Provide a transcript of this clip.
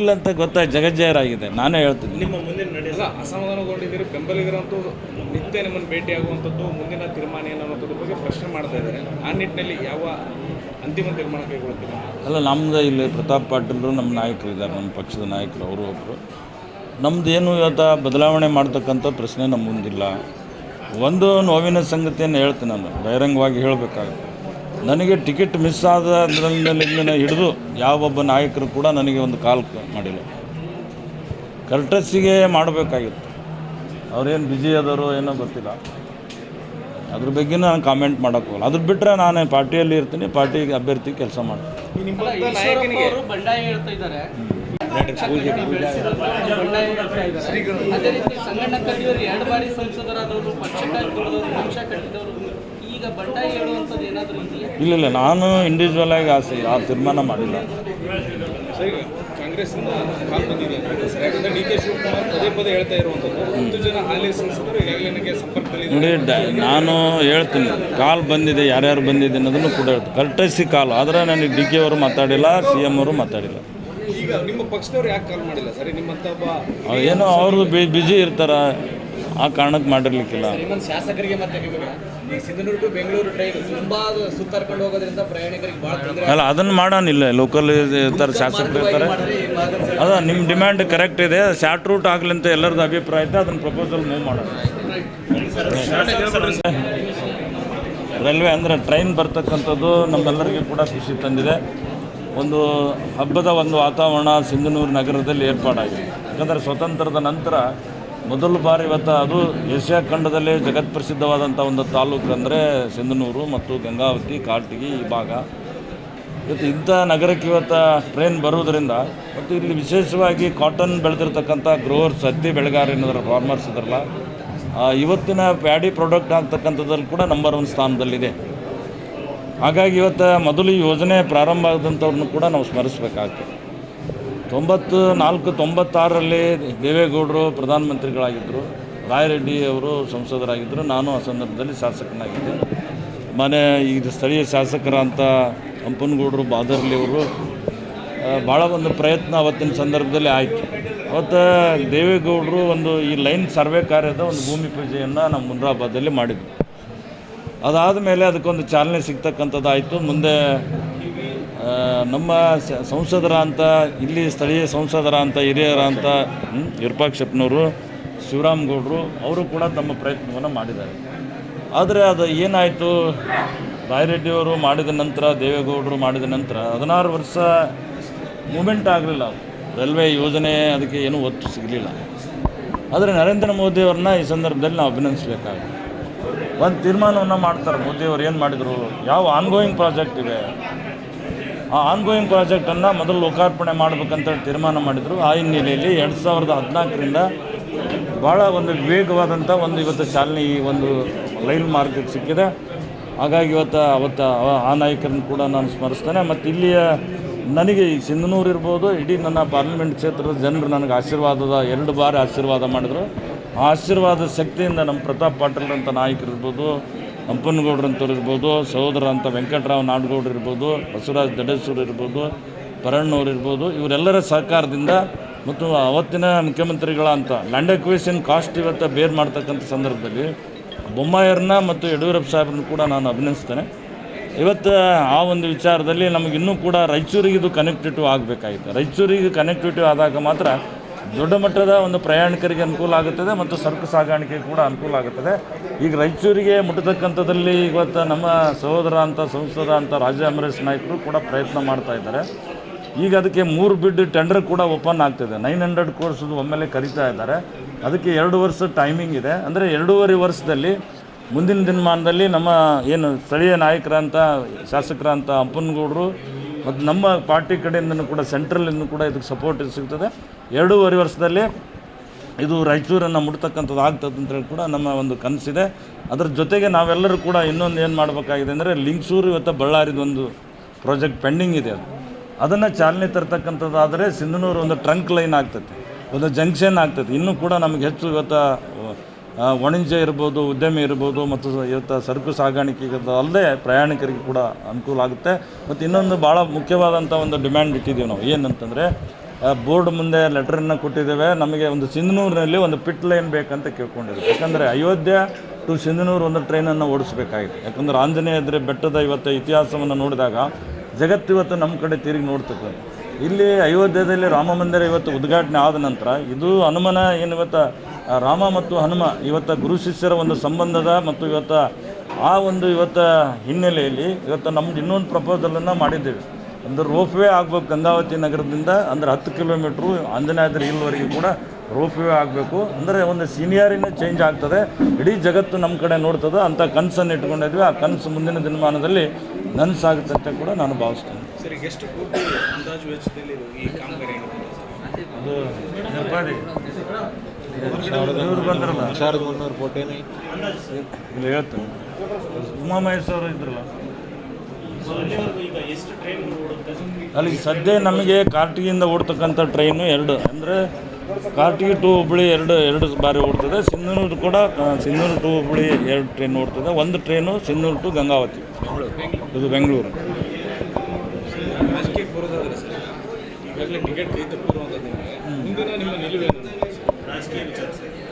ಇಲ್ಲ ಅಂತ ಗೊತ್ತಾಯ್ತು ಜಗಜ್ಜಯರಾಗಿದೆ ನಾನೇ ಹೇಳ್ತೀನಿ. ನಿಮ್ಮ ಮುಂದಿನ ನಡೆ ಅಲ್ಲ ಅಸಮಾಧಾನಗೊಂಡಿದ್ದೀರಿ. ಬೆಂಬಲಿಗರಂತೂ ನಿತ್ಯ ನಿಮ್ಮನ್ನು ಭೇಟಿಯಾಗುವಂಥದ್ದು ಮುಂದಿನ ತೀರ್ಮಾನ ಏನು ಅನ್ನೋದ್ರ ಬಗ್ಗೆ ಪ್ರಶ್ನೆ ಮಾಡ್ತಾ ಇದ್ದಾರೆ. ಆ ನಿಟ್ಟಿನಲ್ಲಿ ಯಾವ ಅಂತಿಮ ತೀರ್ಮಾನ ಕೈಗೊಳ್ತೀರಿ ಅಲ್ಲ ನಮ್ದು ಇಲ್ಲಿ ಪ್ರತಾಪ್ ಪಾಟೀಲರು ನಮ್ಮ ನಾಯಕರು ಇದ್ದಾರೆ ನಮ್ಮ ಪಕ್ಷದ ನಾಯಕರು ಅವರು ಒಬ್ಬರು ನಮ್ದು ಏನು ಇವತ್ತು ಬದಲಾವಣೆ ಮಾಡ್ತಕ್ಕಂಥ ಪ್ರಶ್ನೆ ನಮ್ಮ ಮುಂದಿಲ್ಲ ಒಂದು ನೋವಿನ ಸಂಗತಿಯನ್ನು ಹೇಳ್ತೀನಿ ನಾನು. ಬಹಿರಂಗವಾಗಿ ಹೇಳಬೇಕಾಗುತ್ತೆ. ನನಗೆ ಟಿಕೆಟ್ ಮಿಸ್ ಆದ್ರಿಂದ ಹಿಡಿದು ಯಾವೊಬ್ಬ ನಾಯಕರು ಕೂಡ ನನಗೆ ಒಂದು ಕಾಲ್ ಮಾಡಿಲ್ಲ. ಕರ್ಟಸ್ಸಿಗೆ ಮಾಡಬೇಕಾಗಿತ್ತು. ಅವ್ರೇನು ಬ್ಯುಸಿ ಆದವರು ಏನೋ ಗೊತ್ತಿಲ್ಲ. ಅದ್ರ ಬಗ್ಗೆ ನಾನು ಕಾಮೆಂಟ್ ಮಾಡೋಕ್ಕೋಗಲ್ಲ ಅದ್ರ ಬಿಟ್ಟರೆ ನಾನು ಪಾರ್ಟಿಯಲ್ಲಿ ಇರ್ತೀನಿ ಪಾರ್ಟಿಗೆ ಅಭ್ಯರ್ಥಿ ಕೆಲಸ ಮಾಡ್ತೀನಿ. ಸಂಗಣ್ಣ ಎರಡು ಬಾರಿ ಸಂಸದರಾದವರು ಪಕ್ಷ ಕಟ್ಟಿದವರು. ಇಲ್ಲ ಇಲ್ಲ ನಾನು ಇಂಡಿವಿಜುವಲ್ ಆಗಿ ಆಸೆ ಆ ತೀರ್ಮಾನ ಮಾಡಿಲ್ಲ. ಸರಿ ಕಾಂಗ್ರೆಸ್ಸಿಂದ ಕಾಲ್ ಬಂದಿದೆ. ಅಂತ ಸರ್ ಯಾಕಂದ್ರೆ ಡಿ ಕೆ ಶಿವಕುಮಾರ್ ಪದೇ ಪದೇ ಹೇಳ್ತಾ ಇರುವಂಥದ್ದು ಹತ್ತು ಜನ ಹಾಲಿ ಸಂಸದರು ಈಗಾಗಲೇ ನನಗೆ ಸಂಪರ್ಕದಲ್ಲಿ ನಾನು ಹೇಳ್ತೀನಿ ಕಾಲ್ ಬಂದಿದೆ ಯಾರ್ಯಾರು ಬಂದಿದೆ ಅನ್ನೋದನ್ನು ಕೂಡ ಹೇಳ್ತೀನಿ. ಕರ್ಟಸಿ ಕಾಲ್ ಆದರೆ ನನಗೆ ಡಿ ಕೆ ಅವರು ಮಾತಾಡಿಲ್ಲ ಸಿ ಎಂ ಅವರು ಮಾತಾಡಿಲ್ಲ. ಈಗ ನಿಮ್ಮ ಪಕ್ಷದವ್ರು ಯಾಕೆ ಕಾಲ್ ಮಾಡಿಲ್ಲ? ಸರಿ ನಿಮ್ಮಂತ ಒಬ್ಬ ಏನೋ ಅವ್ರದ್ದು ಬಿಜಿ ಇರ್ತಾರ ಆ ಕಾರಣಕ್ಕೆ ಮಾಡಿರ್ಲಿಕ್ಕಿಲ್ಲ. ಇನ್ನೊಂದು ಶಾಸಕರಿಗೆ ಮತ್ತೆ ನಿಮಗೆ ಸಿಂಧನೂರು ಟು ಬೆಂಗಳೂರು ಟ್ರೈನ್ ತುಂಬಾ ಸುತ್ತಾರ್ಕೊಂಡು ಹೋಗೋದ್ರಿಂದ ಪ್ರಯಾಣಿಕರಿಗೆ ಭಾಳ ತೊಂದರೆ ಅಲ್ಲ ಅದನ್ನು ಮಾಡೋನಿಲ್ಲ ಲೋಕಲ್ ಇರ್ತಾರೆ ಶಾಸಕರು ಇರ್ತಾರೆ. ಅದ ನಿಮ್ಮ ಡಿಮ್ಯಾಂಡ್ ಕರೆಕ್ಟ್ ಇದೆ ಶಾರ್ಟ್ ರೂಟ್ ಆಗಲಿ ಅಂತ ಎಲ್ಲರದ್ದು ಅಭಿಪ್ರಾಯ ಇದೆ ಅದನ್ನು ಪ್ರಪೋಸಲ್ ಮೂವ್ ಮಾಡೋಣ. ರೈಲ್ವೆ ಅಂದರೆ ಟ್ರೈನ್ ಬರ್ತಕ್ಕಂಥದ್ದು ನಮ್ಮೆಲ್ಲರಿಗೂ ಕೂಡ ಖುಷಿ ತಂದಿದೆ. ಒಂದು ಹಬ್ಬದ ಒಂದು ವಾತಾವರಣ ಸಿಂಧನೂರು ನಗರದಲ್ಲಿ ಏರ್ಪಾಡಾಗಿದೆ. ಯಾಕಂದರೆ ಸ್ವತಂತ್ರದ ನಂತರ ಮೊದಲ ಬಾರಿ ಇವತ್ತು ಅದು ಏಷ್ಯಾ ಖಂಡದಲ್ಲಿ ಜಗತ್ಪ್ರಸಿದ್ಧವಾದಂಥ ಒಂದು ತಾಲೂಕು ಅಂದರೆ ಸಿಂಧನೂರು ಮತ್ತು ಗಂಗಾವತಿ ಕಾಟಗಿ ಈ ಭಾಗ. ಇವತ್ತು ಇಂಥ ನಗರಕ್ಕೆ ಇವತ್ತು ಟ್ರೈನ್ ಬರೋದರಿಂದ ಮತ್ತು ಇಲ್ಲಿ ವಿಶೇಷವಾಗಿ ಕಾಟನ್ ಬೆಳೆದಿರ್ತಕ್ಕಂಥ ಗ್ರೋವರ್ಸ್ ಹತ್ತಿ ಬೆಳೆಗಾರರ ಫಾರ್ಮರ್ಸ್ ಇದ್ರಲ್ಲ ಇವತ್ತಿನ ಪ್ಯಾಡಿ ಪ್ರಾಡಕ್ಟ್ ಆಗ್ತಕ್ಕಂಥದ್ರಲ್ಲಿ ಕೂಡ ನಂಬರ್ ಒನ್ ಸ್ಥಾನದಲ್ಲಿದೆ. ಹಾಗಾಗಿ ಇವತ್ತು ಮೊದಲು ಈ ಯೋಜನೆ ಪ್ರಾರಂಭ ಆದಂಥವ್ರನ್ನು ಕೂಡ ನಾವು ಸ್ಮರಿಸಬೇಕಾಗ್ತದೆ. ತೊಂಬತ್ತು ನಾಲ್ಕು ತೊಂಬತ್ತಾರರಲ್ಲಿ ದೇವೇಗೌಡರು ಪ್ರಧಾನಮಂತ್ರಿಗಳಾಗಿದ್ದರು. ರಾಯರೆಡ್ಡಿ ಅವರು ಸಂಸದರಾಗಿದ್ದರು. ನಾನು ಆ ಸಂದರ್ಭದಲ್ಲಿ ಶಾಸಕನಾಗಿದ್ದೆ. ಮನೆ ಈ ಸ್ಥಳೀಯ ಶಾಸಕರಂತ ಹಂಪನಗೌಡರು, ಬಾದರ್ಲಿ ಅವರು ಭಾಳ ಒಂದು ಪ್ರಯತ್ನ ಅವತ್ತಿನ ಸಂದರ್ಭದಲ್ಲಿ ಆಯಿತು. ಅವತ್ತು ದೇವೇಗೌಡರು ಒಂದು ಈ ಲೈನ್ ಸರ್ವೆ ಕಾರ್ಯದ ಒಂದು ಭೂಮಿ ಪೂಜೆಯನ್ನು ನಮ್ಮ ಮುನ್ರಾಬಾದಲ್ಲಿ ಮಾಡಿದ್ವಿ ಅದಾದ ಮೇಲೆ ಅದಕ್ಕೊಂದು ಚಾಲನೆ ಸಿಗ್ತಕ್ಕಂಥದ್ದಾಯಿತು. ಮುಂದೆ ನಮ್ಮ ಸಂಸದರ ಅಂತ, ಇಲ್ಲಿ ಸ್ಥಳೀಯ ಸಂಸದರ ಅಂತ, ಹಿರಿಯರ ಅಂತ ವಿರೂಪಾಕ್ಷಪ್ಪನವರು ಶಿವರಾಮ್ ಗೌಡರು ಅವರು ಕೂಡ ತಮ್ಮ ಪ್ರಯತ್ನವನ್ನು ಮಾಡಿದ್ದಾರೆ. ಆದರೆ ಅದು ಏನಾಯಿತು? ರಾಯರೆಡ್ಡಿಯವರು ಮಾಡಿದ ನಂತರ, ದೇವೇಗೌಡರು ಮಾಡಿದ ನಂತರ, ಹದಿನಾರು ವರ್ಷ ಮೂಮೆಂಟ್ ಆಗಲಿಲ್ಲ ರೈಲ್ವೆ ಯೋಜನೆ ಅದಕ್ಕೆ ಏನೂ ಒತ್ತು ಸಿಗಲಿಲ್ಲ. ಆದರೆ ನರೇಂದ್ರ ಮೋದಿಯವ್ರನ್ನ ಈ ಸಂದರ್ಭದಲ್ಲಿ ನಾವು ಅಭಿನಂದಿಸಬೇಕಾಗುತ್ತೆ ಒಂದು ತೀರ್ಮಾನವನ್ನು ಮಾಡ್ತಾರೆ ಮೋದಿಯವರು ಏನು ಮಾಡಿದರು? ಯಾವ ಆನ್ಗೋಯಿಂಗ್ ಪ್ರಾಜೆಕ್ಟ್ ಇವೆ ಆ ಆನ್ಗೋಯಿಂಗ್ ಪ್ರಾಜೆಕ್ಟನ್ನು ಮೊದಲು ಲೋಕಾರ್ಪಣೆ ಮಾಡಬೇಕಂತ ತೀರ್ಮಾನ ಮಾಡಿದರು. ಆ ಹಿನ್ನೆಲೆಯಲ್ಲಿ ಎರಡು ಸಾವಿರದ ಹದಿನಾಲ್ಕರಿಂದ ಭಾಳ ಒಂದು ವಿವೇಕವಾದಂಥ ಒಂದು ಇವತ್ತು ಚಾಲನೆ ಈ ಒಂದು ರೈಲ್ ಮಾರ್ಗಕ್ಕೆ ಸಿಕ್ಕಿದೆ. ಹಾಗಾಗಿ ಇವತ್ತು ಅವತ್ತು ಆ- ನಾಯಕರನ್ನು ಕೂಡ ನಾನು ಸ್ಮರಿಸ್ತೇನೆ. ಮತ್ತು ಇಲ್ಲಿಯ ನನಗೆ ಈ ಸಿಂಧನೂರು ಇರ್ಬೋದು, ಇಡೀ ನನ್ನ ಪಾರ್ಲಿಮೆಂಟ್ ಕ್ಷೇತ್ರದ ಜನರು ನನಗೆ ಆಶೀರ್ವಾದದ ಎರಡು ಬಾರಿ ಆಶೀರ್ವಾದ ಮಾಡಿದರು. ಆಶೀರ್ವಾದ ಶಕ್ತಿಯಿಂದ ನಮ್ಮ ಪ್ರತಾಪ್ ಪಾಟೀಲ್ರಂಥ ಅಂತ ನಾಯಕರು ಇರ್ಬೋದು ಹಂಪನಗೌಡ್ರಂಥವ್ರು ಇರ್ಬೋದು, ಸಹೋದರ ಅಂತ ವೆಂಕಟರಾವ್ ನಾಡಗೌಡ್ರು ಇರ್ಬೋದು, ಬಸವರಾಜ್ ದಡೇಶ್ವರ್ ಇರ್ಬೋದು, ಪರಣ್ಣವ್ರು ಇರ್ಬೋದು, ಇವರೆಲ್ಲರ ಸಹಕಾರದಿಂದ ಮತ್ತು ಅವತ್ತಿನ ಮುಖ್ಯಮಂತ್ರಿಗಳ ಅಂತ ಲ್ಯಾಂಡ್ ಅಕ್ವಿಷನ್ ಕಾಸ್ಟ್ ಇವತ್ತು ಬೇರ್ ಮಾಡ್ತಕ್ಕಂಥ ಸಂದರ್ಭದಲ್ಲಿ ಬೊಮ್ಮಾಯರನ್ನ ಮತ್ತು ಯಡಿಯೂರಪ್ಪ ಸಾಹೇಬ್ರನ್ನ ಕೂಡ ನಾನು ಅಭಿನಯಿಸ್ತೇನೆ ಇವತ್ತು ಆ ಒಂದು ವಿಚಾರದಲ್ಲಿ ನಮಗಿನ್ನೂ ಕೂಡ ರಾಯಚೂರಿಗೆ ಇದು ಕನೆಕ್ಟಿಟಿವ್ ಆಗಬೇಕಾಗಿತ್ತು. ರಾಯಚೂರಿಗೆ ಕನೆಕ್ಟಿವಿಟಿವ್ ಆದಾಗ ಮಾತ್ರ ದೊಡ್ಡ ಮಟ್ಟದ ಒಂದು ಪ್ರಯಾಣಿಕರಿಗೆ ಅನುಕೂಲ ಆಗುತ್ತದೆ ಮತ್ತು ಸರಕು ಸಾಗಾಣಿಕೆ ಕೂಡ ಅನುಕೂಲ ಆಗುತ್ತದೆ. ಈಗ ರಾಯಚೂರಿಗೆ ಮುಟ್ಟತಕ್ಕಂಥದ್ದಲ್ಲಿ ಇವತ್ತು ನಮ್ಮ ಸಹೋದರ ಅಂತ, ಸಂಸದ ಅಂತ ರಾಜ ಅಮರೇಶ್ ನಾಯಕರು ಕೂಡ ಪ್ರಯತ್ನ ಮಾಡ್ತಾ ಇದ್ದಾರೆ. ಈಗ ಅದಕ್ಕೆ ಮೂರು ಬಿಡ್ ಟೆಂಡರ್ ಕೂಡ ಓಪನ್ ಆಗ್ತಿದೆ. ನೈನ್ ಹಂಡ್ರೆಡ್ ಕೋರ್ಸ್ದು ಒಮ್ಮೆಲೆ ಕರಿತಾ ಇದ್ದಾರೆ. ಅದಕ್ಕೆ ಎರಡು ವರ್ಷ ಟೈಮಿಂಗ್ ಇದೆ. ಅಂದರೆ ಎರಡೂವರೆ ವರ್ಷದಲ್ಲಿ, ಮುಂದಿನ ದಿನಮಾನದಲ್ಲಿ ನಮ್ಮ ಏನು ಸ್ಥಳೀಯ ನಾಯಕರಂತ, ಶಾಸಕರಂತ ಅಂಪನಗೌಡರು ಮತ್ತು ನಮ್ಮ ಪಾರ್ಟಿ ಕಡೆಯಿಂದನೂ ಕೂಡ ಸೆಂಟ್ರಲಿಂದ ಕೂಡ ಇದಕ್ಕೆ ಸಪೋರ್ಟ್ ಸಿಗ್ತದೆ. ಎರಡೂವರೆ ವರ್ಷದಲ್ಲಿ ಇದು ರಾಯಚೂರನ್ನು ಮುಟ್ತಕ್ಕಂಥದ್ದು ಆಗ್ತದೆ ಅಂತೇಳಿ ಕೂಡ ನಮ್ಮ ಒಂದು ಕನಸಿದೆ. ಅದರ ಜೊತೆಗೆ ನಾವೆಲ್ಲರೂ ಕೂಡ ಇನ್ನೊಂದು ಏನು ಮಾಡಬೇಕಾಗಿದೆ ಅಂದರೆ ಲಿಂಗ್ಸೂರು ಇವತ್ತು ಬಳ್ಳಾರಿದು ಒಂದು ಪ್ರಾಜೆಕ್ಟ್ ಪೆಂಡಿಂಗ್ ಇದೆ ಅದು. ಅದನ್ನು ಚಾಲನೆ ತರ್ತಕ್ಕಂಥದ್ದಾದರೆ ಸಿಂಧನೂರು ಒಂದು ಟ್ರಂಕ್ ಲೈನ್ ಆಗ್ತದೆ, ಒಂದು ಜಂಕ್ಷನ್ ಆಗ್ತದೆ. ಇನ್ನೂ ಕೂಡ ನಮಗೆ ಹೆಚ್ಚು ಇವತ್ತು ವಾಣಿಜ್ಯ ಇರ್ಬೋದು, ಉದ್ಯಮ ಇರ್ಬೋದು, ಮತ್ತು ಇವತ್ತು ಸರಕು ಸಾಗಾಣಿಕೆಗೆ ಅಲ್ಲದೆ ಪ್ರಯಾಣಿಕರಿಗೆ ಕೂಡ ಅನುಕೂಲ ಆಗುತ್ತೆ. ಮತ್ತು ಇನ್ನೊಂದು ಭಾಳ ಮುಖ್ಯವಾದಂಥ ಒಂದು ಡಿಮ್ಯಾಂಡ್ ಇಟ್ಟಿದ್ದೀವಿ ನಾವು. ಏನಂತಂದರೆ ಬೋರ್ಡ್ ಮುಂದೆ ಲೆಟ್ರನ್ನು ಕೊಟ್ಟಿದ್ದೇವೆ. ನಮಗೆ ಒಂದು ಸಿಂಧನೂರಿನಲ್ಲಿ ಒಂದು ಪಿಟ್ ಲೈನ್ ಬೇಕಂತ ಕೇಳ್ಕೊಂಡಿದ್ದೀವಿ. ಯಾಕಂದರೆ ಅಯೋಧ್ಯೆ ಟು ಸಿಂಧನೂರು ಒಂದು ಟ್ರೈನನ್ನು ಓಡಿಸ್ಬೇಕಾಗಿದೆ. ಯಾಕಂದ್ರೆ ಆಂಜನೇಯ ಇದ್ರೆ ಬೆಟ್ಟದ ಇವತ್ತು ಇತಿಹಾಸವನ್ನು ನೋಡಿದಾಗ ಜಗತ್ತು ಇವತ್ತು ನಮ್ಮ ಕಡೆ ತಿರುಗಿ ನೋಡ್ತದೆ ಇಲ್ಲಿ ಅಯೋಧ್ಯೆಯಲ್ಲಿ ರಾಮ ಮಂದಿರ ಇವತ್ತು ಉದ್ಘಾಟನೆ ಆದ ನಂತರ ಇದು ಹನುಮನ ಏನು ಇವತ್ತು ರಾಮ ಮತ್ತು ಹನುಮ ಇವತ್ತು ಗುರು ಶಿಷ್ಯರ ಒಂದು ಸಂಬಂಧದ ಮತ್ತು ಇವತ್ತು ಆ ಒಂದು ಇವತ್ತು ಹಿನ್ನೆಲೆಯಲ್ಲಿ ಇವತ್ತು ನಮ್ದು ಇನ್ನೊಂದು ಪ್ರಪೋಸಲನ್ನು ಮಾಡಿದ್ದೇವೆ. ಒಂದು ರೋಪ್ ವೇ ಆಗ್ಬೇಕು ಗಂಗಾವತಿ ನಗರದಿಂದ ಅಂದ್ರೆ ಹತ್ತು ಕಿಲೋಮೀಟ್ರು ಆಂಜನೇಯದ್ರ ಇಲ್ವರೆಗೂ ಕೂಡ ರೋಪ್ ವೇ ಆಗಬೇಕು. ಅಂದರೆ ಒಂದು ಸೀನಿಯರಿನೇ ಚೇಂಜ್ ಆಗ್ತದೆ. ಇಡೀ ಜಗತ್ತು ನಮ್ಮ ಕಡೆ ನೋಡ್ತದೆ ಅಂಥ ಕನಸನ್ನು ಇಟ್ಕೊಂಡಿದ್ವಿ ಆ ಕನಸು ಮುಂದಿನ ದಿನಮಾನದಲ್ಲಿ ನನಸಾಗುತ್ತೆ ಅಂತ ಕೂಡ ನಾನು ಭಾವಿಸ್ತೇನೆ. ಬಂದ್ರಲ್ಲ? ಹೇಳ್ತಾರೆ ಉಮಾಮಹೇಶ್ವರ ಇದ್ರಲ್ಲ. ಅಲ್ಲಿ ಸದ್ಯ ನಮಗೆ ಕಾರ್ಟಿಗಿಂದ ಓಡ್ತಕ್ಕಂಥ ಟ್ರೈನು ಎರಡು. ಅಂದರೆ ಕಾರ್ಟಿಗಿ ಟು ಹುಬ್ಬಳ್ಳಿ ಎರಡು ಎರಡು ಬಾರಿ ಓಡ್ತದೆ. ಸಿಂಧನೂರು ಕೂಡ ಸಿಂಧನೂರು ಟು ಹುಬ್ಬಳ್ಳಿ ಎರಡು ಟ್ರೈನ್ ಓಡ್ತದೆ. ಒಂದು ಟ್ರೈನು ಸಿಂಧನೂರು ಟು ಗಂಗಾವತಿ. ಇದು Bengaluru. Ticket